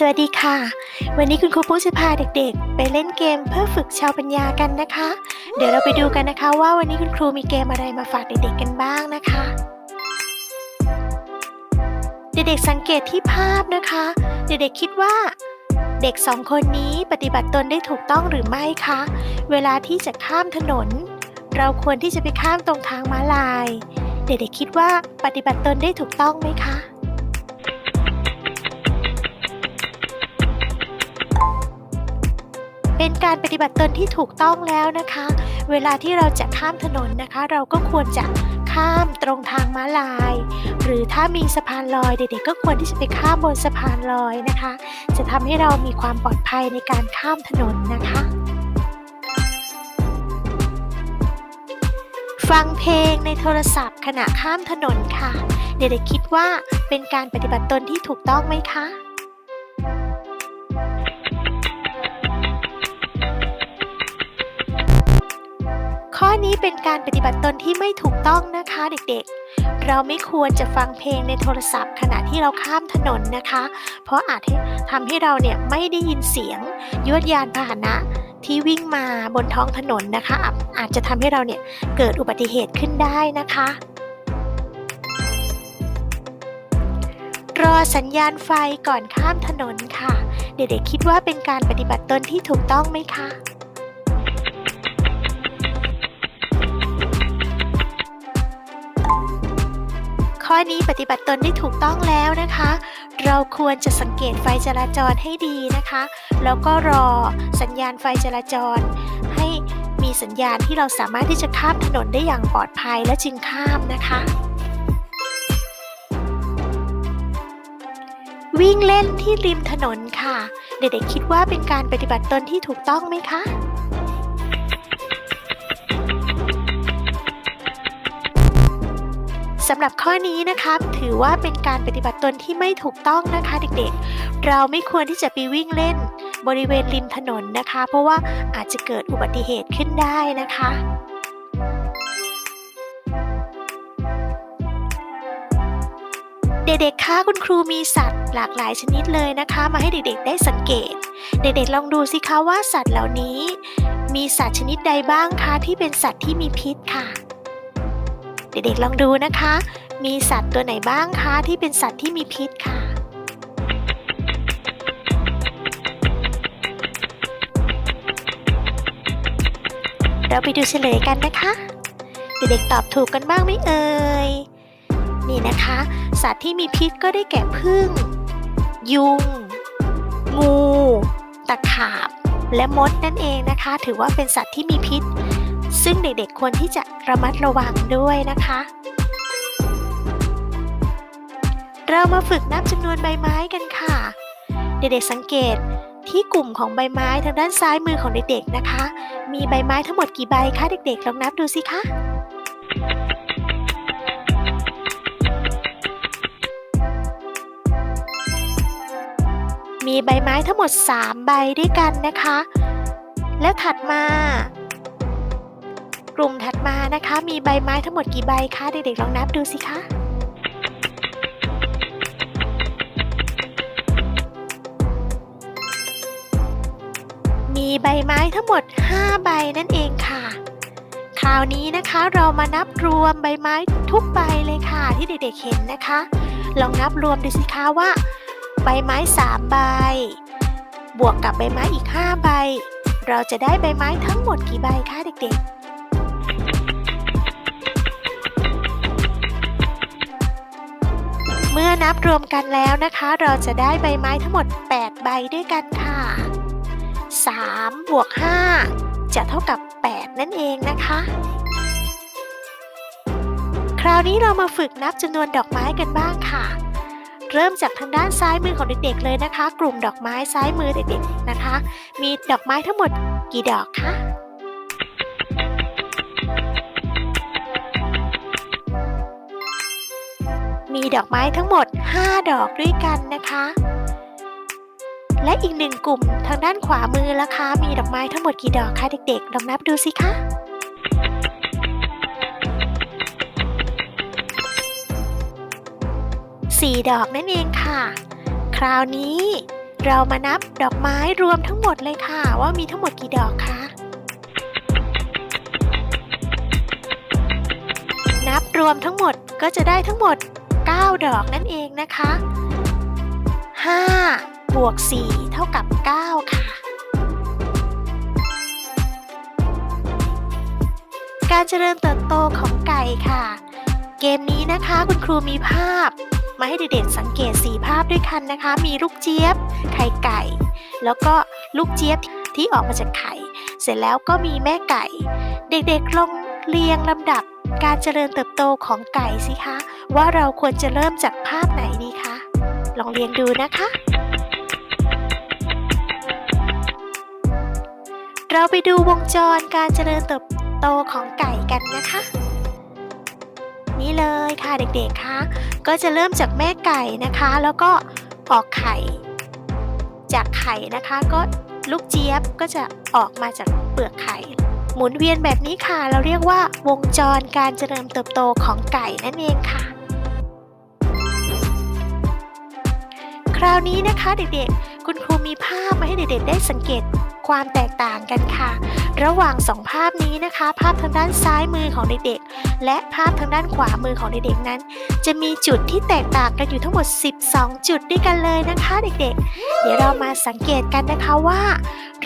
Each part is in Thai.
สวัสดีค่ะ วันนี้คุณครูปุ๊จะพาเด็กๆ ไปเล่นเกมเพื่อฝึกชาวปัญญากันนะคะ เดี๋ยวเราไปดูกันนะคะว่าวันนี้คุณครูมีเกมอะไรมาฝากเด็กๆกันบ้างนะคะ เด็กๆสังเกตที่ภาพนะคะ เด็กๆคิดว่า เด็กสองคนนี้ปฏิบัติตนได้ถูกต้องหรือไม่คะ เวลาที่จะข้ามถนน เราควรที่จะไปข้ามตรงทางม้าลาย เด็กๆคิดว่าปฏิบัติตนได้ถูกต้องไหมคะเป็นการปฏิบัติตนที่ถูกต้องแล้วนะคะ เวลาที่เราจะข้ามถนนนะคะ เราก็ควรจะ ข้ามตรงทางม้าลาย หรือถ้ามีสะพานลอยเด็กๆก็ควรที่จะไปข้ามบนสะพานลอยนะคะ จะทำให้เรามีความปลอดภัยในการข้ามถนนนะคะ ฟังเพลงในโทรศัพท์ขณะข้ามถนนค่ะ เด็กๆคิดว่าเป็นการปฏิบัติตนที่ถูกต้องไหมคะ ข้อนี้เป็นการปฏิบัติตนที่ไม่ถูกต้องนะคะเด็กๆ เราไม่ควรจะฟังเพลงในโทรศัพท์ ขณะที่เราข้ามถนนนะคะ เพราะอาจทำให้เราเนี่ยไม่ได้ยินเสียงยวดยานพาหนะที่วิ่งมาบนท้องถนนนะคะ อาจอาจจะทำให้เราเนี่ยเกิดอุบัติเหตุขึ้นได้นะคะ รอสัญญาณไฟก่อนข้ามถนนค่ะ เด็กๆคิดว่าเป็นการปฏิบัติตนที่ถูกต้องไหมคะ อนี้ปฏิบัติตนได้ถูกต้องแล้วนะคะ เราควรจะสังเกตไฟจราจรให้ดีนะคะ แล้วก็รอสัญญาณไฟจราจร ให้มีสัญญาณที่เราสามารถที่จะข้ามถนนได้อย่างปลอดภัยและจึงข้ามนะคะ วิ่งเล่นที่ริมถนนค่ะ เด็กๆคิดว่าเป็นการปฏิบัติตนที่ถูกต้องไหมคะ สำหรับข้อนี้นะคะถือว่าเป็นการปฏิบัติตนที่ไม่ถูกต้องนะคะเด็กๆ เราไม่ควรที่จะไปวิ่งเล่น บริเวณริมถนนนะคะ เพราะว่าอาจจะเกิดอุบัติเหตุขึ้นได้นะคะเด็กๆ คะคุณครูมีสัตว์หลากหลายชนิดเลยนะคะ มาให้เด็กๆ ได้สังเกต เด็กๆ ลองดูสิคะว่าสัตว์เหล่านี้ มีสัตว์ชนิดใดบ้างคะที่เป็นสัตว์ที่มีพิษค่ะ เด็กๆลองดูนะคะ มีสัตว์ตัวไหนบ้างคะที่เป็นสัตว์ที่มีพิษค่ะ เราไปดูเฉลยกันนะคะ เด็กๆตอบถูกกันบ้างไหมเอ่ย นี่นะคะ สัตว์ที่มีพิษก็ได้แก่ผึ้งยุง งู ตะขาบ และมดนั่นเองนะคะ ถือว่าเป็นสัตว์ที่มีพิษ ซึ่งเด็กๆควรที่จะระมัดระวังด้วยนะคะ เรามาฝึกนับจำนวนใบไม้กันค่ะ เด็กๆสังเกตที่กลุ่มของใบไม้ทางด้านซ้ายมือของเด็กๆนะคะ มีใบไม้ทั้งหมดกี่ใบคะเด็กๆลองนับดูสิคะมีใบไม้ทั้งหมด 3 ใบด้วยกันนะคะ แล้วถัดมา กลุ่มถัดมานะคะ มีใบไม้ทั้งหมดกี่ใบคะเด็กๆลองนับดูสิคะมีใบไม้ทั้งหมด 5 ใบนั่นเองค่ะ คราวนี้นะคะเรามานับรวมใบไม้ทุกใบเลยค่ะ ที่เด็กๆเห็นนะคะ ลองนับรวมดูสิคะว่า ใบไม้ 3 ใบ บวกกับใบไม้อีก 5 ใบ เราจะได้ใบไม้ทั้งหมดกี่ใบคะเด็กๆ นับรวมกันแล้วนะคะ เราจะได้ใบไม้ทั้งหมด 8 ใบด้วยกันค่ะ 3 บวก 5 จะเท่ากับ 8 นั่นเองนะคะ คราวนี้เรามาฝึกนับจำนวนดอกไม้กันบ้างค่ะ เริ่มจากทางด้านซ้ายมือของเด็กๆเลยนะคะ กลุ่มดอกไม้ซ้ายมือเด็กๆนะคะ มีดอกไม้ทั้งหมดกี่ดอกคะ มีดอกไม้ทั้งหมด 5 ดอกด้วยกันนะคะ และอีกหนึ่งกลุ่มทางด้านขวามือล่ะคะ มีดอกไม้ทั้งหมดกี่ดอกคะเด็กๆลองนับดูสิคะสี่ดอกนั่นเองค่ะ คราวนี้เรามานับดอกไม้รวมทั้งหมดเลยค่ะ ว่ามีทั้งหมดกี่ดอกคะนับรวมทั้งหมดก็จะได้ทั้งหมด 9 ดอกนั่นเองนะคะ 5 บวก 4 เท่ากับ 9 ค่ะ การเจริญเติบโตของไก่ค่ะ เกมนี้นะคะคุณครูมีภาพ มาให้เด็กๆสังเกตสีภาพด้วยกันนะคะ มีลูกเจี๊ยบ ไข่ไก่ แล้วก็ลูกเจี๊ยบที่ออกมาจากไข่ เสร็จแล้วก็มีแม่ไก่ เด็กๆลองเรียงลำดับ การเจริญเติบโตของไก่สิคะ ว่าเราควรจะเริ่มจากภาพไหนดีคะ ลองเรียงดูนะคะ เราไปดูวงจรการเจริญเติบโตของไก่กันนะคะ นี่เลยค่ะเด็กๆคะก็จะเริ่มจากแม่ไก่นะคะ แล้วก็ออกไข่ จากไข่นะคะก็ลูกเจี๊ยบก็จะออกมาจากเปลือกไข่ หมุนเวียนแบบนี้ค่ะ เราเรียกว่าวงจรการเจริญเติบโตของไก่นั่นเองค่ะ คราวนี้นะคะเด็กๆ คุณครูมีภาพมาให้เด็กๆ ได้สังเกตความแตกต่างกันค่ะ ระหว่างสองภาพนี้นะคะ ภาพทางด้านซ้ายมือของเด็กๆ และภาพทางด้านขวามือของเด็กๆนั้น จะมีจุดที่แตกต่างกันอยู่ทั้งหมด 12 จุดด้วยกันเลยนะคะ เด็กๆ เดี๋ยวเรามาสังเกตกันนะคะว่า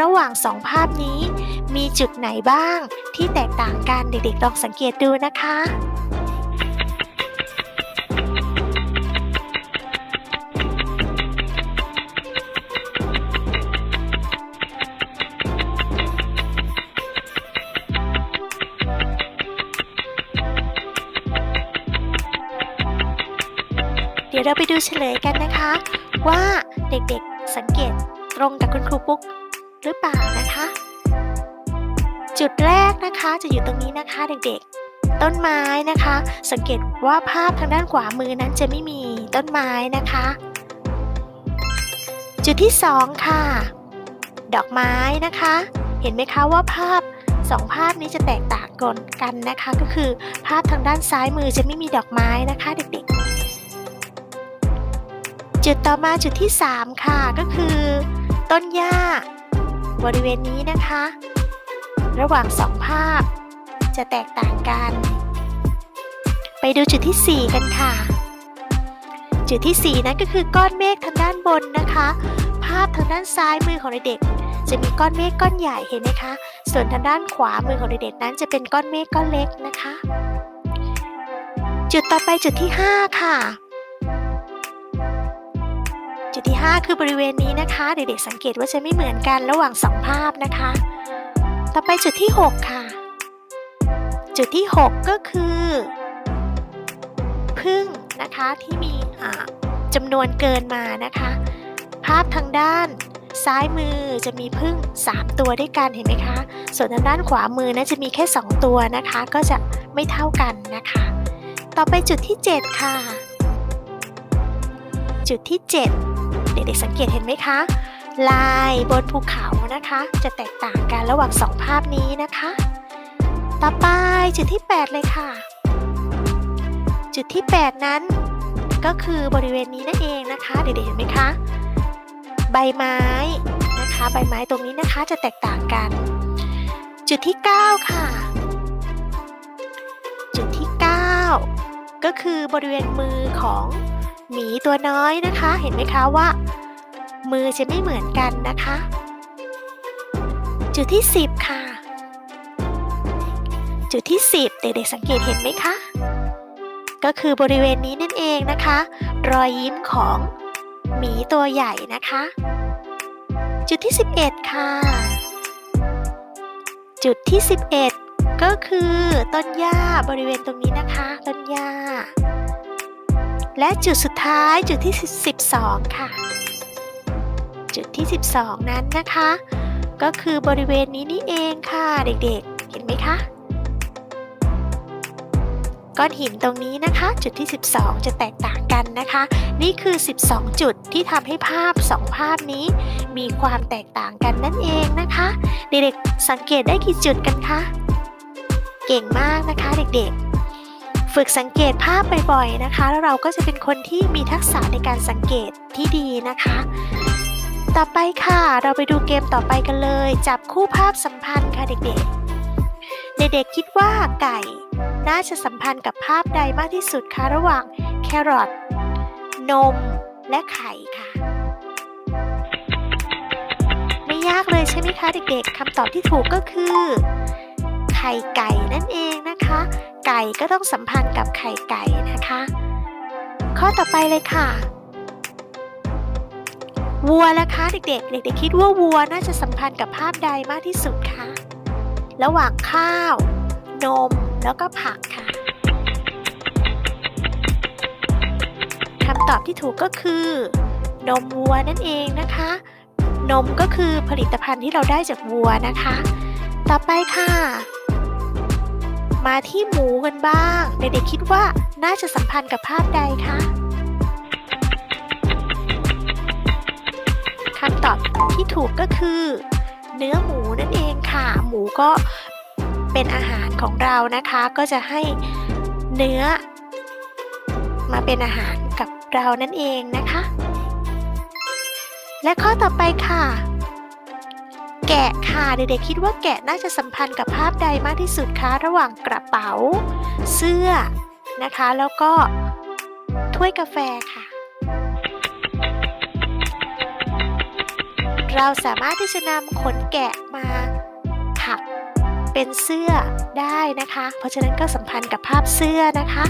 ระหว่างสองภาพนี้ มีจุดไหนบ้างที่แตกต่างกันเด็กๆลองสังเกตดูนะคะ เดี๋ยวเราไปดูเฉลยกันนะคะ ว่าเด็กๆสังเกตตรงกับคุณครูปุ๊กหรือเปล่านะคะ จุดแรกนะคะจะอยู่ตรงนี้นะคะเด็กๆ ต้นไม้นะคะ สังเกตว่าภาพทางด้านขวามือนั้นจะไม่มีต้นไม้นะคะ จุดที่สองค่ะ ดอกไม้นะคะ เห็นไหมคะว่าภาพสองภาพนี้จะแตกต่างกันนะคะ ก็คือภาพทางด้านซ้ายมือจะไม่มีดอกไม้นะคะเด็กๆ จุดต่อมาจุดที่ 3 ค่ะก็คือ ต้นหญ้า บริเวณนี้นะคะ ระหว่างสองภาพ จะแตกต่างกัน ไปดูจุดที่ 4 กันค่ะ จุดที่ 4 นั้นก็คือก้อนเมฆทางด้านบนนะคะ ภาพทางด้านซ้ายมือของเด็กจะมีก้อนเมฆก้อนใหญ่เห็นไหมคะ ส่วนทางด้านขวามือของเด็กๆนั้นจะเป็นก้อนเมฆก้อนเล็กนะคะ จุดต่อไปจุดที่ 5 ค่ะ จุดที่ 5 คือบริเวณนี้นะคะ เด็กๆสังเกตว่าจะไม่เหมือนกันระหว่างสองภาพนะคะ ต่อไปจุดที่ 6 ค่ะ จุดที่ 6 ก็คือพึ่งนะคะที่มีจำนวนเกินมานะคะ ภาพทางด้านซ้ายมือจะมีพึ่ง 3 ตัวด้วยกันเห็นไหมคะ ส่วนทางด้านขวามือนะจะมีแค่ 2 ตัวนะคะ ก็จะไม่เท่ากันนะคะ ต่อไปจุดที่ 7 ค่ะ จุดที่ 7 เด็กๆสังเกตเห็นไหมคะ ลายบนภูเขานะคะ จะแตกต่างกันระหว่างสองภาพนี้นะคะ ต่อไปจุดที่ 8 เลยค่ะ จุดที่ 8 นั้น ก็คือบริเวณนี้นั่นเองนะคะเด็กๆเห็นไหมคะ ใบไม้นะคะ ใบไม้ตรงนี้นะคะจะแตกต่างกัน จุดที่ 9 ค่ะ จุดที่ 9 ก็คือบริเวณมือของหมีตัวน้อยนะคะ เห็นไหมคะว่า มือจะไม่เหมือนกันนะคะ จุดที่ 10 ค่ะ จุดที่ 10 เด็กๆสังเกตเห็นไหมคะ ก็คือบริเวณนี้นั่นเองนะคะ รอยยิ้มของหมีตัวใหญ่นะคะ จุดที่ 11 ค่ะ จุดที่ 11 ก็คือต้นหญ้าบริเวณตรงนี้นะคะ ต้นหญ้าและจุดสุดท้ายจุดที่ 12 ค่ะ จุดที่ 12 นั้นนะคะ ก็คือบริเวณนี้นี่เองค่ะเด็กๆ เห็นไหมคะก้อนหินตรงนี้นะคะ จุดที่ 12 จะแตกต่างกันนะคะ นี่คือ 12 จุดที่ทำให้ภาพ 2 ภาพนี้ มีความแตกต่างกันนั่นเองนะคะ เด็กๆสังเกตได้กี่จุดกันคะเก่งมากนะคะเด็กๆ ฝึกสังเกตภาพบ่อยๆนะคะ แล้วเราก็จะเป็นคนที่มีทักษะในการสังเกตที่ดีนะคะ ต่อไปค่ะ เราไปดูเกมต่อไปกันเลย จับคู่ภาพสัมพันธ์ค่ะเด็กๆ เด็กๆคิดว่าไก่ น่าจะสัมพันธ์กับภาพใดมากที่สุดคะระหว่างแครอทนมและไข่ค่ะ ไม่ยากเลยใช่ไหมคะเด็กๆคำตอบที่ถูกก็คือ ไข่ไก่นั่นเองนะคะ ไก่ก็ต้องสัมพันธ์กับไข่ไก่นะคะ ข้อต่อไปเลยค่ะ วัวละคะเด็กๆ เด็กๆคิดว่าวัวน่าจะสัมพันธ์กับภาพใดมากที่สุดคะระหว่างข้าว นมแล้วก็ผักค่ะคำตอบที่ถูกก็คือ นมวัวนั่นเองนะคะ นมก็คือผลิตภัณฑ์ที่เราได้จากวัวนะคะ ต่อไปค่ะ มาที่หมูกันบ้าง เด็กๆคิดว่าน่าจะสัมพันธ์กับภาพใดคะ คำตอบที่ถูกก็คือ เนื้อหมูนั่นเองค่ะ หมูก็เป็นอาหารของเรานะคะ ก็จะให้เนื้อ มาเป็นอาหารกับเรานั่นเองนะคะ และข้อต่อไปค่ะ แกะค่ะเด็กๆคิดว่าแกะน่าจะสัมพันธ์กับภาพใดมากที่สุดคะระหว่างกระเป๋า เสื้อนะคะ แล้วก็ถ้วยกาแฟค่ะ เราสามารถที่จะนำขนแกะมาถักเป็นเสื้อได้นะคะ เพราะฉะนั้นก็สัมพันธ์กับภาพเสื้อนะคะ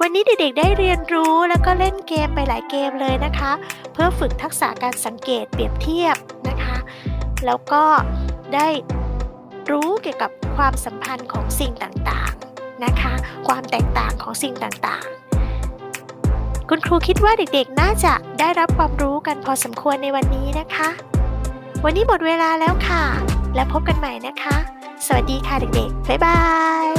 วันนี้เด็กๆได้เรียนรู้แล้วก็เล่นเกมไปหลายเกมเลยนะคะ เพื่อฝึกทักษะการสังเกตเปรียบเทียบนะคะ แล้วก็ได้รู้เกี่ยวกับความสัมพันธ์ของสิ่งต่างๆนะคะ ความแตกต่างของสิ่งต่างๆ คุณครูคิดว่าเด็กๆ น่าจะได้รับความรู้กันพอสมควรในวันนี้นะคะ วันนี้หมดเวลาแล้วค่ะ และพบกันใหม่นะคะ สวัสดีค่ะเด็กๆ บ๊ายบาย